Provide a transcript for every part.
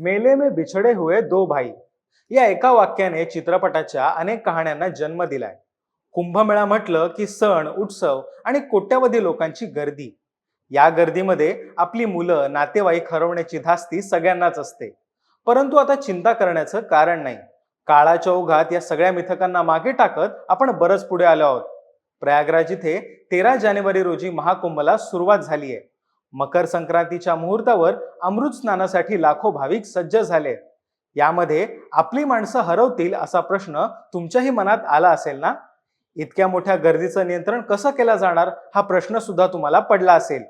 मेले में बिछडे हुए दो भाई। या एका वाक्याने चित्रपटाच्या अनेक कहाण्यांना जन्म दिलाय. कुंभमेळा म्हटलं की सण उत्सव आणि कोट्यावधी लोकांची गर्दी. या गर्दीमध्ये आपली मुलं नातेवाईक हरवण्याची धास्ती सगळ्यांनाच असते. परंतु आता चिंता करण्याचं कारण नाही. काळाच्या ओघात या सगळ्या मिथकांना मागे टाकत आपण बरंच पुढे आलो आहोत. प्रयागराज इथे तेरा जानेवारी रोजी महाकुंभला सुरुवात झाली आहे मकर संक्रांतीच्या मुहूर्तावर अमृत स्नानासाठी लाखो भाविक सज्ज झाले. यामध्ये आपली माणसं हरवतील असा प्रश्न तुमच्याही मनात आला असेल ना? इतक्या मोठ्या गर्दीचं नियंत्रण कसं केलं जाणार हा प्रश्न सुद्धा तुम्हाला पडला असेल.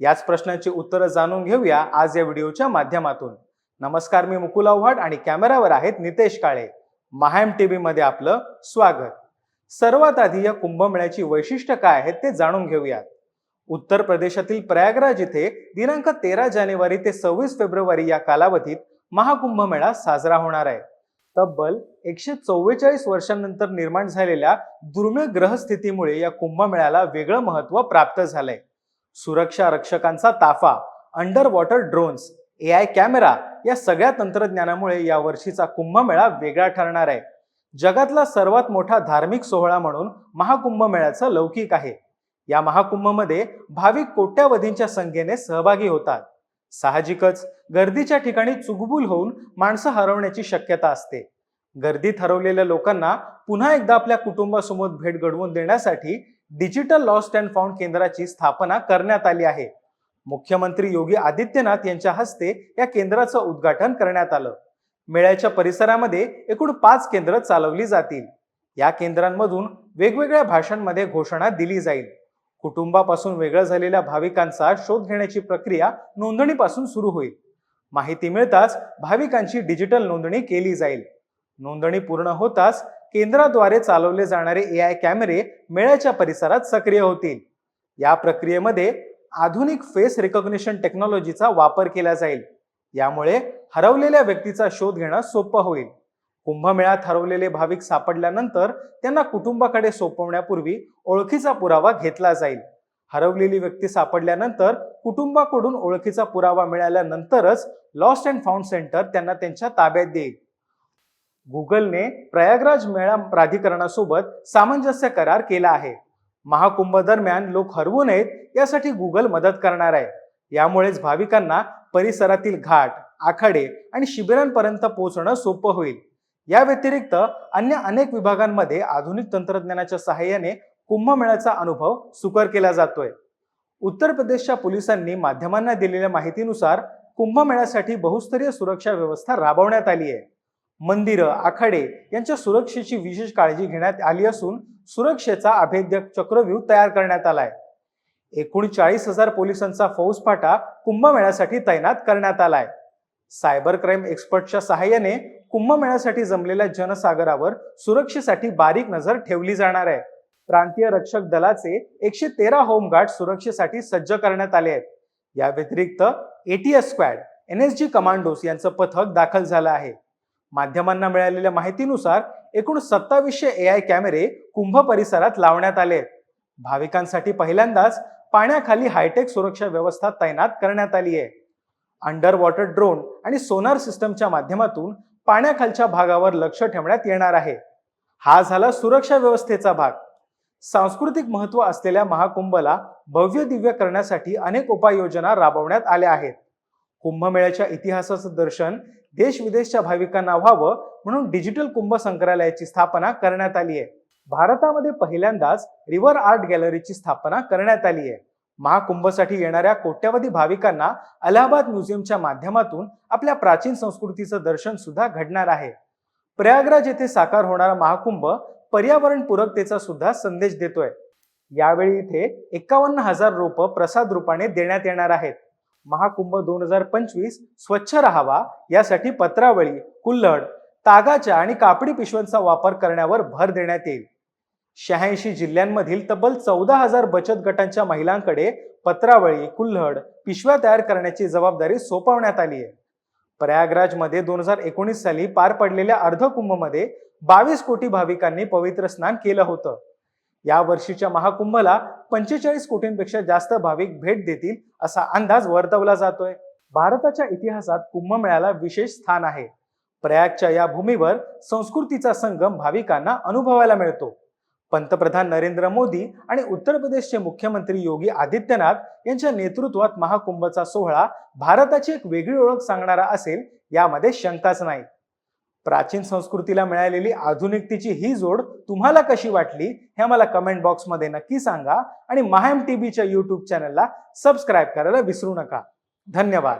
याच प्रश्नांची उत्तरं जाणून घेऊया आज या व्हिडिओच्या माध्यमातून. नमस्कार मी मुकुल आव्हाड आणि कॅमेरावर आहेत नितेश काळे. महाएम टीव्ही मध्ये आपलं स्वागत. सर्वात आधी या कुंभमेळ्याची वैशिष्ट्य काय आहेत ते जाणून घेऊयात. उत्तर प्रदेशातील प्रयागराज येथे दिनांक तेरा जानेवारी ते सव्वीस फेब्रुवारी या कालावधीत महाकुंभ मेळा साजरा होणार आहे. तब्बल एकशे चव्वेचाळीस वर्षांनंतर निर्माण झालेल्या दुर्मिळ ग्रहस्थितीमुळे या कुंभमेळ्याला वेगळं महत्त्व प्राप्त झालंय. सुरक्षा रक्षकांचा ताफा underwater drones A I camera या सगळ्या तंत्रज्ञानामुळे या वर्षीचा कुंभमेळा वेगळा ठरणार आहे. जगातला सर्वात मोठा धार्मिक सोहळा म्हणून महाकुंभमेळ्याचं लौकिक आहे. या महाकुंभमध्ये भाविक कोट्यावधींच्या संख्येने सहभागी होतात. साहजिकच गर्दीच्या ठिकाणी चुकबूल होऊन माणसं हरवण्याची शक्यता असते. गर्दीत हरवलेल्या लोकांना पुन्हा एकदा आपल्या कुटुंबासमोर भेट घडवून देण्यासाठी डिजिटल लॉस्ट अँड फाउंड केंद्राची स्थापना करण्यात आली आहे. मुख्यमंत्री योगी आदित्यनाथ यांच्या हस्ते या केंद्राचं उद्घाटन करण्यात आलं. मेळ्याच्या परिसरामध्ये एकूण पाच केंद्र चालवली जातील. या केंद्रांमधून वेगवेगळ्या भाषांमध्ये घोषणा दिली जाईल. कुटुंबापासून वेगळं झालेल्या भाविकांचा शोध घेण्याची प्रक्रिया नोंदणीपासून सुरू होईल. माहिती मिळताच भाविकांची डिजिटल नोंदणी केली जाईल. नोंदणी पूर्ण होताच केंद्राद्वारे चालवले जाणारे ए आय कॅमेरे मेळ्याच्या परिसरात सक्रिय होतील. या प्रक्रियेमध्ये आधुनिक फेस रिकॉग्निशन टेक्नॉलॉजीचा वापर केला जाईल. यामुळे हरवलेल्या व्यक्तीचा शोध घेणं सोपं होईल. कुंभमेळ्यात हरवलेले भाविक सापडल्यानंतर त्यांना कुटुंबाकडे सोपवण्यापूर्वी ओळखीचा पुरावा घेतला जाईल. हरवलेली व्यक्ती सापडल्यानंतर कुटुंबाकडून ओळखीचा पुरावा मिळाल्यानंतरच लॉस्ट अँड फाउंड सेंटर त्यांना त्यांच्या ताब्यात देईल. गुगलने प्रयागराज मेळा प्राधिकरणासोबत सामंजस्य करार केला आहे. महाकुंभ दरम्यान लोक हरवू नयेत यासाठी गुगल मदत करणार आहे. यामुळेच भाविकांना परिसरातील घाट आखाडे आणि शिबिरांपर्यंत पोहोचणं सोपं होईल. या व्यतिरिक्त अन्य अनेक विभागांमध्ये आधुनिक तंत्रज्ञानाच्या सहाय्याने कुंभमेळ्याचा अनुभव सुकर केला जातोय. उत्तर प्रदेशच्या पोलिसांनी माध्यमांना दिलेल्या माहितीनुसार कुंभमेळ्यासाठी बहुस्तरीय सुरक्षा व्यवस्था राबवण्यात आली आहे. मंदिरं आखाडे यांच्या सुरक्षेची विशेष काळजी घेण्यात आली असून सुरक्षेचा अभेद्य चक्रव्यूह तयार करण्यात आलाय. एकूण चाळीस हजार पोलिसांचा फौजफाटा कुंभमेळ्यासाठी तैनात करण्यात आलाय. सायबर क्राईम एक्सपर्टच्या सहाय्याने कुंभमेळ्यासाठी जमलेल्या जनसागरावर सुरक्षेसाठी बारीक नजर ठेवली जाणार आहे. प्रांतीय रक्षक दलाचे एकशे तेरा होमगार्ड सुरक्षेसाठी सज्ज करण्यात आले आहेत. या व्यतिरिक्त ATS squad N S G commandos यांचं पथक दाखल झालं आहे. माध्यमांना मिळालेल्या माहितीनुसार एकूण सत्तावीसशे ए आय कॅमेरे कुंभ परिसरात लावण्यात आले आहेत. भाविकांसाठी पहिल्यांदाच पाण्याखाली हायटेक सुरक्षा व्यवस्था तैनात करण्यात आली आहे. अंडर वॉटर ड्रोन आणि सोनार सिस्टमच्या माध्यमातून पाण्याखालच्या भागावर लक्ष ठेवण्यात येणार आहे. हा झाला सुरक्षा व्यवस्थेचा भाग. सांस्कृतिक महत्त्व असलेल्या महाकुंभला भव्य दिव्य करण्यासाठी अनेक उपाययोजना राबवण्यात आल्या आहेत. कुंभमेळ्याच्या इतिहासाचं दर्शन देश विदेशच्या भाविकांना व्हावं म्हणून डिजिटल कुंभ संग्रहालयाची स्थापना करण्यात आली आहे. भारतामध्ये पहिल्यांदाच रिव्हर आर्ट गॅलरीची स्थापना करण्यात आली आहे. महाकुंभसाठी येणाऱ्या कोट्यावधी भाविकांना अलाहाबाद म्युझियमच्या माध्यमातून आपल्या प्राचीन संस्कृतीचं दर्शन सुद्धा घडणार आहे. प्रयागराज येथे साकार होणारा महाकुंभ पर्यावरण पूरकतेचा सुद्धा संदेश देतोय. यावेळी इथे एकावन्न हजार रोप प्रसाद रूपाने देण्यात येणार आहेत. महाकुंभ दोन हजार पंचवीस स्वच्छ राहावा यासाठी पत्रावळी कुल्हड तागाच्या आणि कापडी पिशव्यांचा वापर करण्यावर भर देण्यात येईल. शहाऐंशी जिल्ह्यांमधील तब्बल चौदा हजार बचत गटांच्या महिलांकडे पत्रावळी कुल्हड पिशव्या तयार करण्याची जबाबदारी सोपवण्यात आली आहे. प्रयागराजमध्ये दोन हजार एकोणीस साली पार पडलेल्या अर्धकुंभमध्ये बावीस कोटी भाविकांनी पवित्र स्नान केलं होतं. या वर्षीच्या महाकुंभला पंचेचाळीस कोटींपेक्षा जास्त भाविक भेट देतील असा अंदाज वर्तवला जातोय. भारताच्या इतिहासात कुंभमेळ्याला विशेष स्थान आहे. प्रयागच्या या भूमीवर संस्कृतीचा संगम भाविकांना अनुभवायला मिळतो. पंतप्रधान नरेंद्र मोदी आणि उत्तर प्रदेशचे मुख्यमंत्री योगी आदित्यनाथ यांच्या नेतृत्वात महाकुंभचा सोहळा भारताची एक वेगळी ओळख सांगणारा असेल यामध्ये शंकाच नाही. प्राचीन संस्कृतीला मिळालेली आधुनिकतेची ही जोड तुम्हाला कशी वाटली हे मला कमेंट बॉक्समध्ये नक्की सांगा आणि महाएम टीव्हीच्या युट्यूब चॅनलला सबस्क्राईब करायला विसरू नका. धन्यवाद.